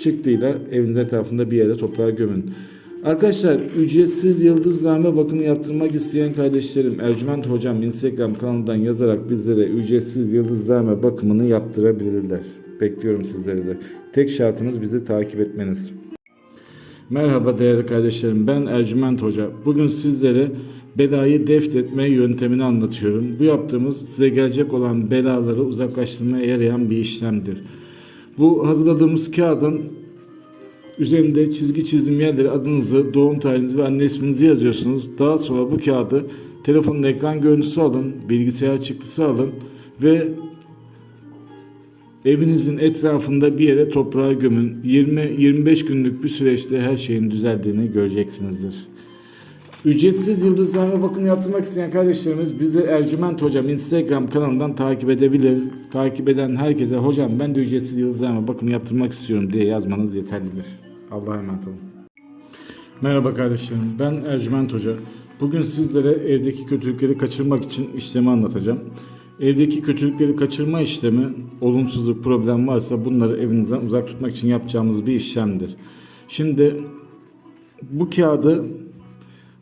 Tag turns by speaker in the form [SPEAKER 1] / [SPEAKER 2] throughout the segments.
[SPEAKER 1] çıktıyla evinizin etrafında bir yere toprağa gömün. Arkadaşlar ücretsiz yıldızname bakımı yaptırmak isteyen kardeşlerim Ercüment Hocam Instagram kanalından yazarak bizlere ücretsiz yıldızname bakımını yaptırabilirler. Bekliyorum sizleri de. Tek şartımız bizi takip etmeniz. Merhaba değerli kardeşlerim ben Ercüment Hoca. Bugün sizlere belayı defnetme yöntemini anlatıyorum. Bu yaptığımız size gelecek olan belaları uzaklaştırmaya yarayan bir işlemdir. Bu hazırladığımız kağıdın üzerinde çizgi çizim yerleri adınızı, doğum tarihinizi ve anne isminizi yazıyorsunuz. Daha sonra bu kağıdı telefonun ekran görüntüsü alın, bilgisayar çıktısı alın ve Evinizin etrafında bir yere toprağa gömün. 20-25 günlük bir süreçte her şeyin düzeldiğini göreceksinizdir. Ücretsiz yıldızname bakım yaptırmak isteyen kardeşlerimiz bizi Ercüment Hocam Instagram kanalından takip edebilir. Takip eden herkese hocam ben de ücretsiz yıldızname bakım yaptırmak istiyorum diye yazmanız yeterlidir. Allah'a emanet olun. Merhaba kardeşlerim ben Ercüment Hoca. Bugün sizlere evdeki kötülükleri kaçırmak için işlemi anlatacağım. Evdeki kötülükleri kaçırma işlemi olumsuzluk problem varsa bunları evinizden uzak tutmak için yapacağımız bir işlemdir. Şimdi bu kağıdı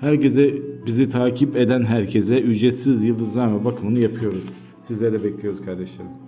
[SPEAKER 1] Herkese bizi takip eden herkese ücretsiz yıldızname bakımını yapıyoruz. Sizleri bekliyoruz kardeşlerim.